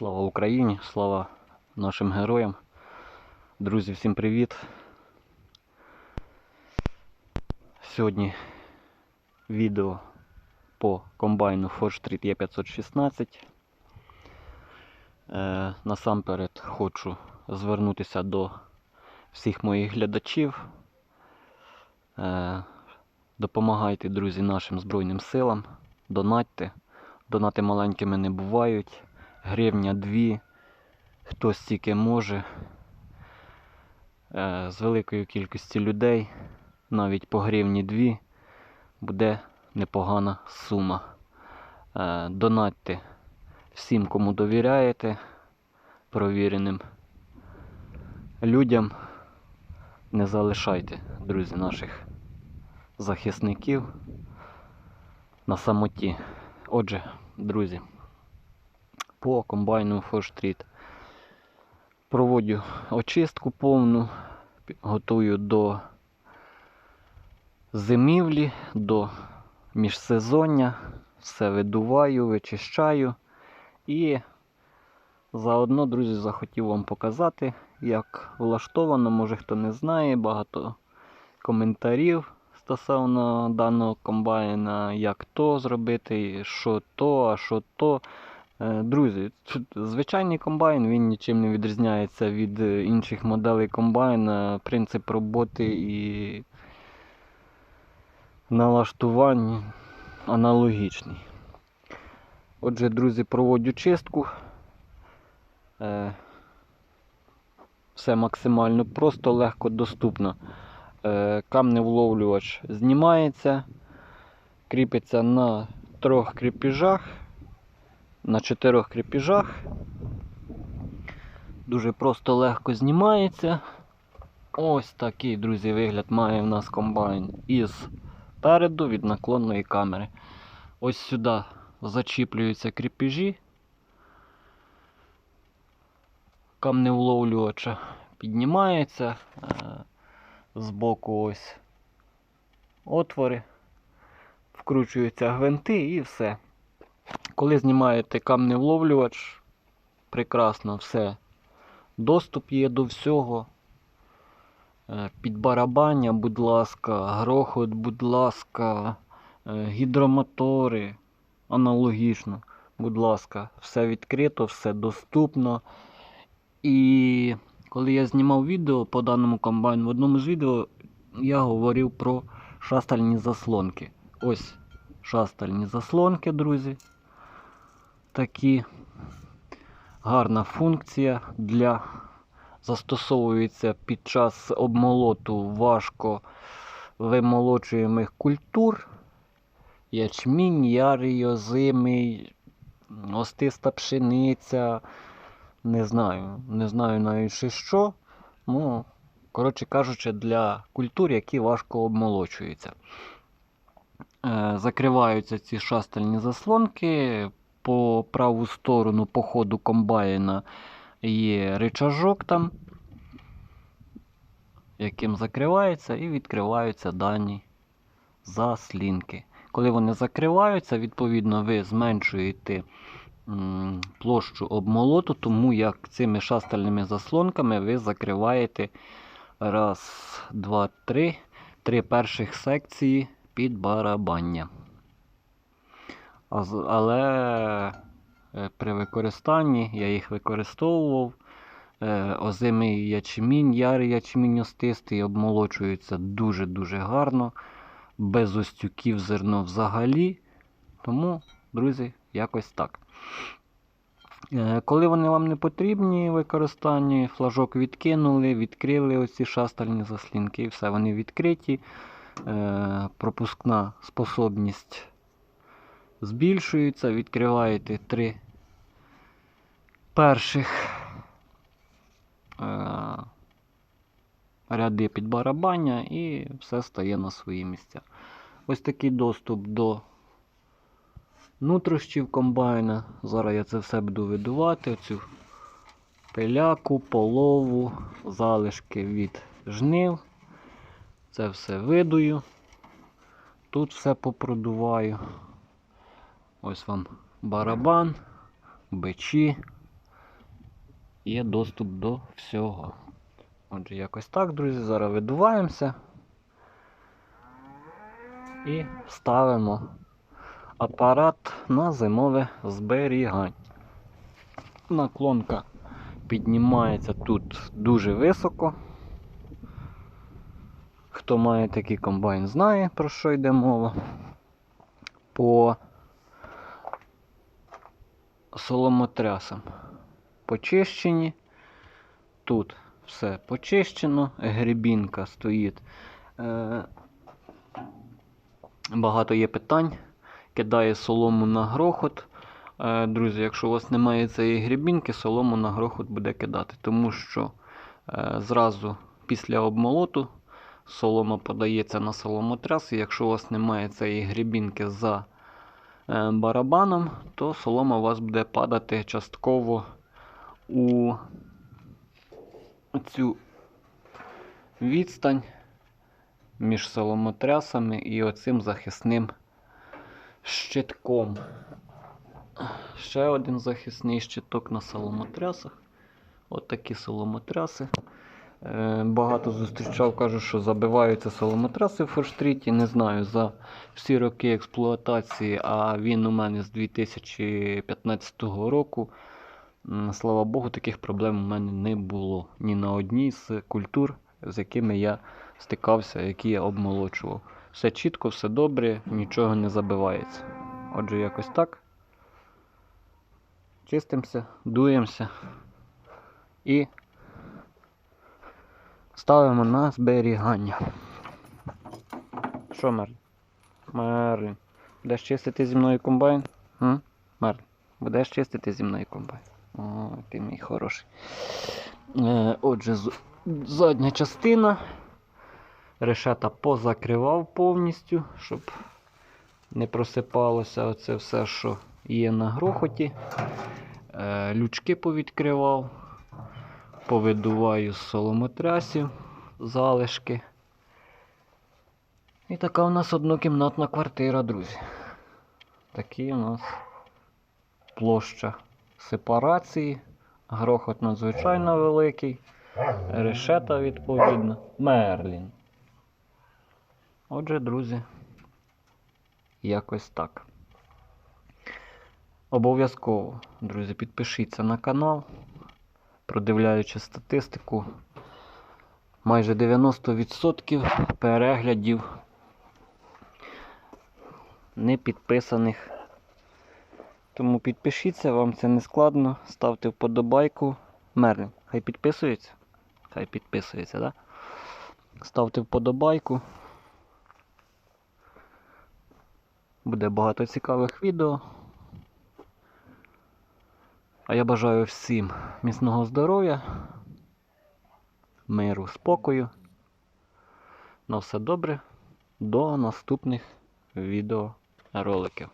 Слава Україні, слава нашим героям. Друзі, всім привіт. Сьогодні відео по комбайну Ford Street E516. Е, насамперед хочу звернутися до всіх моїх глядачів. Е, допомагайте, друзі, нашим Збройним силам. Донатьте. Донати маленькими не бувають. Гривня дві. Хто стільки може. Е, з великою кількістю людей, навіть по гривні дві, буде непогана сума. Е, донатьте всім, кому довіряєте, провіреним людям. Не залишайте, друзі, наших захисників на самоті. Отже, друзі, по комбайну Street проводжу очистку повну, готую до зимівлі, до міжсезоння, все видуваю, вичищаю. І заодно, друзі, захотів вам показати, як влаштовано, може хто не знає, багато коментарів стосовно даного комбайна, як то зробити, що то, а що то. Е, Друзі, звичайний комбайн він нічим не відрізняється від е, інших моделей комбайна. Принцип роботи і налаштувань аналогічний. Отже, друзі, проводжу чистку. Е, Все максимально просто, легко доступно. Камневловлювач знімається, кріпиться на трьох кріпіжах на чотирьох кріпіжах. Дуже просто легко знімається. Ось такий, друзі, вигляд має в нас комбайн із переду від наклонної камери. Ось сюди зачіплюються кріпіжі. Камнеуловлювача піднімається. Е, Збоку ось отвори. Вкручуються гвинти і все. Коли знімаєте камневловлювач, прекрасно все. Доступ є до всього. Е, Підбарабання, будь ласка, грохот, будь ласка, е, гідромотори. Аналогічно, будь ласка, все відкрито, все доступно. І коли я знімав відео по даному комбайну, в одному з відео я говорив про шастальні заслонки. Ось шастальні заслонки, друзі такі. Гарна функція для застосовується під час обмолоту важко вимолочуємих культур. Ячмінь, ярий, озимий, остиста пшениця. Не знаю, не знаю навіть ще що. Ну, коротше кажучи, для культур, які важко обмолочуються. Е, Закриваються ці шастальні заслонки по праву сторону по ходу комбайна є рычажок там, яким закривається і відкриваються дані заслінки. Коли вони закриваються, відповідно, ви зменшуєте площу обмолоту, тому як цими шастальними заслонками ви закриваєте раз, два, три, три перших секції під барабання. Але е, при використанні я їх використовував. Е, Озимий ячмінь, ярий ячмінь остистий обмолочується дуже-дуже гарно. Без остюків зерно взагалі. Тому, друзі, якось так. Е, Коли вони вам не потрібні використанні, флажок відкинули, відкрили оці шастальні заслінки і все, вони відкриті. Пропускна способність збільшується, відкриваєте три перших е, ряди під барабання і все стає на свої місця. Ось такий доступ до нутрощів комбайна. Зараз я це все буду видувати. Оцю пиляку, полову, залишки від жнив. Це все видую. Тут все попродуваю. Ось вам барабан, бичі, є доступ до всього. Отже, якось так, друзі. Зараз видуваємося і ставимо апарат на зимове зберігання. Наклонка піднімається тут дуже високо. Хто має такий комбайн, знає, про що йде мова. По соломотрясам почищені. Тут все почищено, грібінка стоїть. Е, Багато є питань. Кидає солому на грохот. Е, Друзі, якщо у вас немає цієї грібінки, солому на грохот буде кидати, тому що е, зразу після обмолоту солома подається на соломотряс, і якщо у вас немає цієї грібінки за барабаном, то солома у вас буде падати частково у цю відстань між соломотрясами і оцим захисним щитком. Ще один захисний щиток на соломотрясах. От такі соломотряси. Е, Багато зустрічав, кажу, що забиваються соломотраси в форштріті. Не знаю за всі роки експлуатації, а він у мене з 2015 року. Слава Богу, таких проблем у мене не було ні на одній з культур, з якими я стикався, які я обмолочував. Все чітко, все добре, нічого не забивається. Отже, якось так. Чистимося, дуємося і ставимо на зберігання. Що, Мерлін? Мерлін, будеш чистити зі мною комбайн? М? Мерлін, будеш чистити зі мною комбайн? О, ти мій хороший. Е, отже, задня частина. Решета позакривав повністю, щоб не просипалося оце все, що є на грохоті. Е, лючки повідкривав, повидуваю з соломотрясів залишки. І така у нас однокімнатна квартира, друзі. Такий у нас площа сепарації. Грохот надзвичайно великий. Решета відповідно. Мерлін. Отже, друзі, якось так. Обов'язково, друзі, підпишіться на канал. Продивляючи статистику, майже 90% переглядів не підписаних. Тому підпишіться, вам це не складно. Ставте вподобайку. Мерлін, хай підписується. Хай підписується, так? Да? Ставте вподобайку. Буде багато цікавих відео. А я бажаю всім міцного здоров'я, миру, спокою. На все добре. До наступних відеороликів.